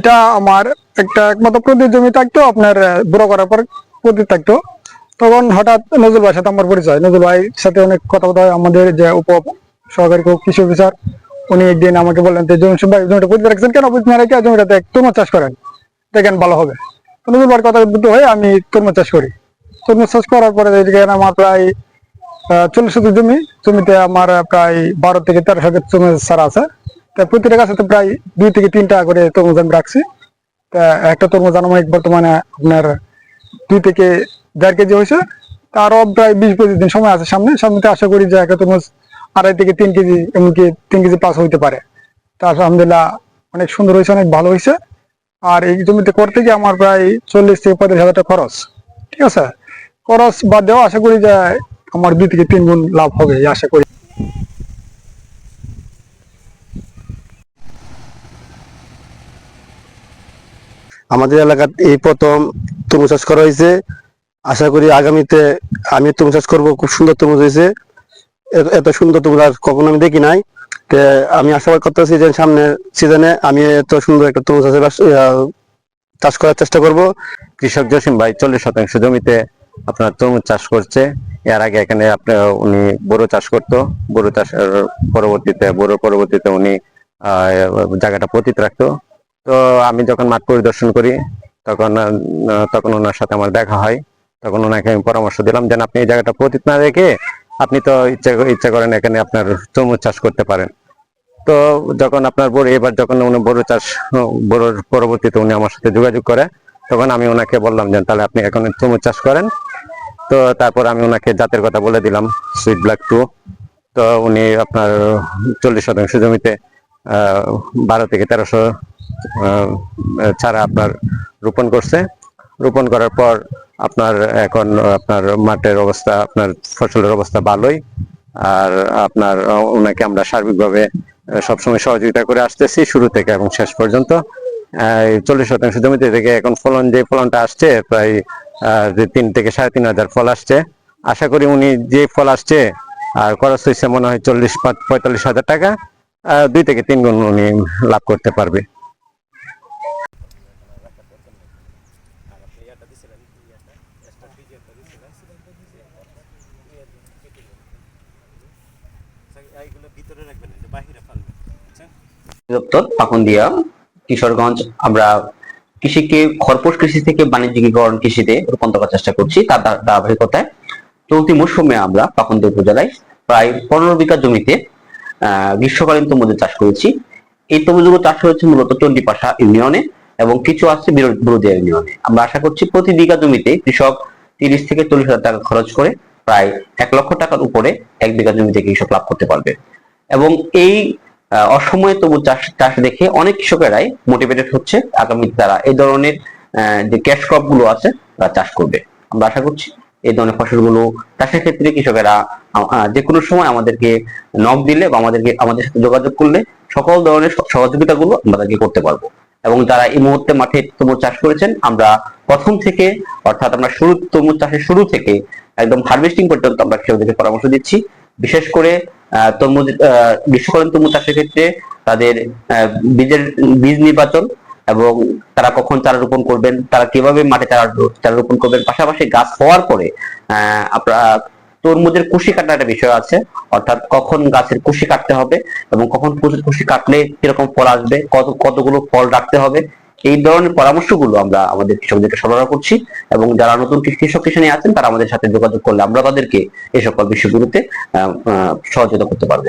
এটা আমার একটা একমাত্র প্রতি জমি থাকতো, আপনার বড় করার পর প্রতি থাকতো। তখন হঠাৎ নজরুল ভাইয়ের সাথে আমার পরিচয়। নজরুল ভাইয়ের সাথে অনেক কথা বলা হয়। আমাদের যে উপ সহকারী কৃষি অফিসার, উনি একদিন আমাকে বললেন যে, জমি ভাই জমিটা প্রতি রাখছেন কেন? প্রতি না রেখে জমিটাতে তরমুজ চাষ করেন। দেখেন ভালো হবে। নজরুল ভাইয়ের কথা উদ্বুদ্ধ হয়ে আমি তরমুজ চাষ করি। তরমুজ চাষ করার পরে এখানে আমার প্রায় চল্লিশ শতক জমি। জমিতে আমার প্রায় বারো থেকে তেরো শতক তরমুজ চারা আছে। তা প্রতিটা গাছে তো প্রায় দুই থেকে তিনটা করে তরমুজ আমি রাখছি। তা একটা তরমুজ আনুমানিক বর্তমানে আপনার দুই থেকে দেড় কেজি হয়েছে। তারও প্রায় বিশ পঁচিশ দিন সময় আছে সামনে। সামনেতে আশা করি যে একটা তরমুজ আড়াই থেকে তিন কেজি, এমনকি তিন কেজি প্লাস হইতে পারে। তা আলহামদুলিল্লাহ অনেক সুন্দর হয়েছে, অনেক ভালো হয়েছে। আর এই জমিতে করতে গিয়ে আমার প্রায় চল্লিশ থেকে পঁয়ত্রিশ হাজার টাকা খরচ। ঠিক আছে? খরচ বাদ দেওয়া আশা করি যে আমার দুই থেকে তিন গুণ লাভ হবে আশা করি। আমাদের এলাকার এই প্রথম তরমুজ চাষ করা হয়েছে। আশা করি আগামীতে আমি তরমুজ চাষ করব, খুব সুন্দর তরমুজ হয়েছে। এত- সুন্দর তরমুজ আর কখনো আমি দেখি নাই। আমি আশা করতেছি যে সামনে সিজনে আমি এত সুন্দর একটা তরমুজ চাষের চাষ করার চেষ্টা করব। কৃষক জসিম ভাই, চল্লিশ শতাংশ জমিতে আপনার তরমুজ চাষ করছে। এর আগে এখানে আপনার উনি বোরো চাষ করতো। বোরো চাষের পরবর্তীতে, বোরো পরবর্তীতে উনি জায়গাটা পতিত রাখতো। তো আমি যখন মাঠ পরিদর্শন করি, তখন তখন ওনার সাথে আমার দেখা হয়। তখন ওনাকে আমি পরামর্শ দিলাম, যেন আপনি এই জায়গাটা পতিত না রেখে আপনি তো ইচ্ছা ইচ্ছা করেন এখানে আপনার তরমুজ চাষ করতে পারেন। তো যখন আপনার বড় এবার যখন উনি বড় চাষ বড়োর পরবর্তীতে উনি আমার সাথে যোগাযোগ করে, তখন আমি ওনাকে বললাম যে, তাহলে আপনি এখন তরমুজ চাষ করেন। তো তারপর আমি ওনাকে জাতের কথা বলে দিলাম সুইট ব্ল্যাক টু তো উনি আপনার চল্লিশ শতাংশ জমিতে বারো থেকে তেরোশো চারা আপনার রোপণ করছে। রোপণ করার পর আপনার এখন আপনার মাঠের অবস্থা, আপনার ফসলের অবস্থা ভালোই। আর আপনার ওনাকে আমরা সার্বিকভাবে সবসময় সহযোগিতা করে আসতেছি শুরু থেকে এবং শেষ পর্যন্ত। চল্লিশ শতাংশ জমিতে থেকে এখন ফলন, যে ফলনটা আসছে, প্রায় তিন থেকে সাড়ে তিন হাজার ফল আসছে। আশা করি উনি যে ফল আসছে, আর খরচ হয়েছে মনে হয় চল্লিশ পঁয়তাল্লিশ হাজার টাকা দুই থেকে তিন গুণ উনি লাভ করতে পারবে। দপ্তর পাকুন্দিয়া, কিশোরগঞ্জ, আমরা কৃষিকে কৃষি থেকে বাণিজ্যিকীকরণ কৃষিতে রূপান্তর করার চেষ্টা করছি তার ধারাবাহিকতায়। চলতি মৌসুমে আমরা উপজেলায় প্রায় পনেরো বিঘা জমিতে গ্রীষ্মকালীন তরমুজের চাষ করেছি। এই তরমুজগুলো চাষ হয়েছে মূলত চণ্ডীপাশা ইউনিয়নে এবং কিছু আছে বিরোধিয়া ইউনিয়নে। আমরা আশা করছি প্রতি বিঘা জমিতে কৃষক তিরিশ থেকে চল্লিশ হাজার টাকা খরচ করে প্রায় এক লক্ষ টাকার উপরে এক বিঘা জমিতে কৃষক লাভ করতে পারবে। এবং এই অসময়ে তরমুজ চাষ চাষ দেখে অনেক কৃষকেরাই মোটিভেটেড হচ্ছে আগামীতে তারা এই ধরনের যে ক্যাশ ক্রপগুলো আছে তারা চাষ করবে। আমরা আশা করছি এই ধরনের ফসলগুলো চাষের ক্ষেত্রে কৃষকেরা যে কোনো সময় আমাদেরকে নক দিলে বা আমাদেরকে, আমাদের সাথে যোগাযোগ করলে সকল ধরনের সহ- সহযোগিতাগুলো আমরা তাদেরকে করতে পারব। এবং যারা এই মুহূর্তে মাঠে তরমুজ চাষ করেছেন, আমরা প্রথম থেকে, অর্থাৎ আমরা শুরু তরমুজ চাষের শুরু থেকে একদম হারভেস্টিং পর্যন্ত আমরা কৃষকদেরকে পরামর্শ দিচ্ছি। বিশেষ করে তরমুজ গ্রীষ্মকালীন তরমুজ চাষের ক্ষেত্রে তাদের বীজের, বীজ নির্বাচন এবং তারা কখন চারা রোপণ করবেন, তারা কীভাবে মাঠে চারা চারা রোপণ করবেন, পাশাপাশি গাছ হওয়ার পরে আপনারা তরমুজের কুশি কাটার একটা বিষয় আছে। অর্থাৎ কখন গাছের কুশি কাটতে হবে এবং কখন কুশি- কাটলে কীরকম ফল আসবে, কত কতগুলো ফল রাখতে হবে, এই ধরনের পরামর্শগুলো আমরা আমাদের কৃষকদেরকে সরবরাহ করছি এবং যারা নতুন কৃষক কৃষানি আছেন, তারা আমাদের সাথে যোগাযোগ করলে আমরা তাদেরকে এই সকল বিষয়গুলোতে সহযোগিতা করতে পারব।